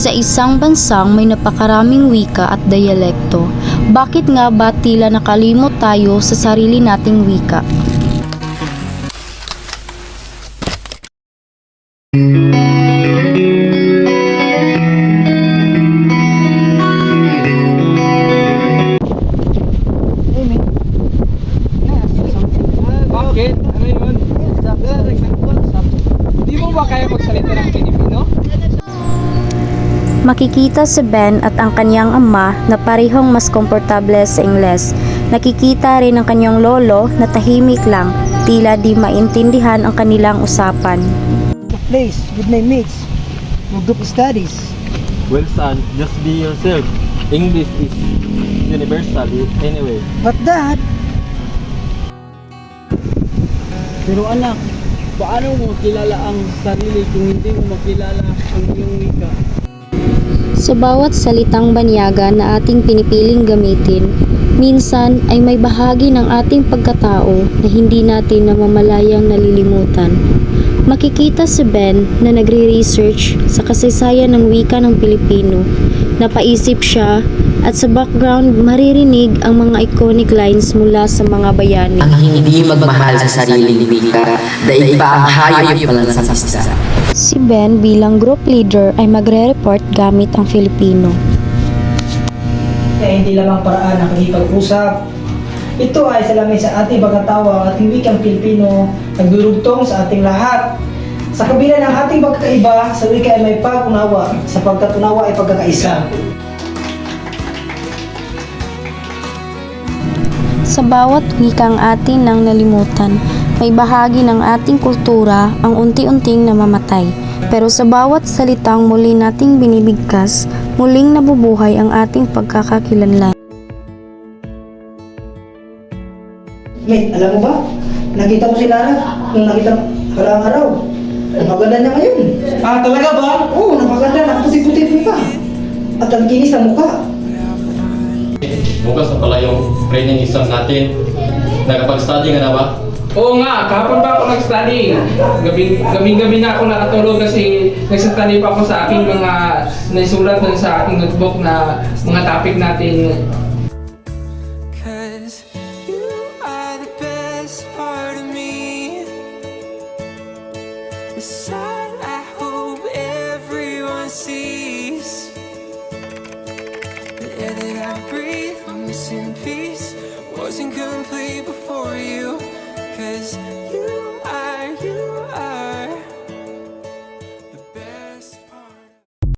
Sa isang bansang may napakaraming wika at diyalekto, bakit nga ba tila nakalimot tayo sa sarili nating wika? Bakit? Ano yun? Di mo ba kaya magsalita ng Pilipino? Makikita si Ben at ang kanyang ama na parehong mas komportable sa Ingles. Nakikita rin ang kanyang lolo na tahimik lang, tila di maintindihan ang kanilang usapan. place with my mates for group studies. Well, son, just be yourself. English is universal anyway. But dad, pero anak, paano mo kilala ang sarili kung hindi mo makilala ang iyong wika? Sa bawat salitang banyaga na ating pinipiling gamitin, minsan ay may bahagi ng ating pagkatao na hindi natin namamalayang nalilimutan. Makikita si Ben na nagre-research sa kasaysayan ng wika ng Pilipino. Napaisip siya at sa background maririnig ang mga iconic lines mula sa mga bayani. Ang hindi magmahal sa sariling wika, daig pa ang hayop pa lang sa isda. Si Ben bilang group leader ay magre-report gamit ang Filipino. Kaya hindi lamang paraan ng pakikipag-usap. Ito ay salamin sa ating pagkatawa ating wikang Pilipino nagdurugtong sa ating lahat. Sa kabila ng ating pagkakaiba, sa wika ay may pag-unawa, sapagkat unawa ay pagkakaisa. Sa bawat wikang atin nang nalimutan, may bahagi ng ating kultura ang unti-unting namamatay. Pero sa bawat salitang muli nating binibigkas, muling nabubuhay ang ating pagkakakilanlan. Mate, alam mo ba? Nakita ko si Lara nung nakita halang araw. Napaganda niya ngayon. Ah, talaga ba? Oo, napaganda. Nakaputi-puti mo ka. At ang kinis ang mukha. Bukas na pala yung training exam natin. Nakapag-study ka na ba? Oo nga, kahapon pa ako nag-study. Gabi, gabi-gabi na ako nakatulog kasi nag-study pa ako sa aking mga naisulat dun sa aking notebook na mga topic natin. Missing peace. Wasn't complete before you. Cause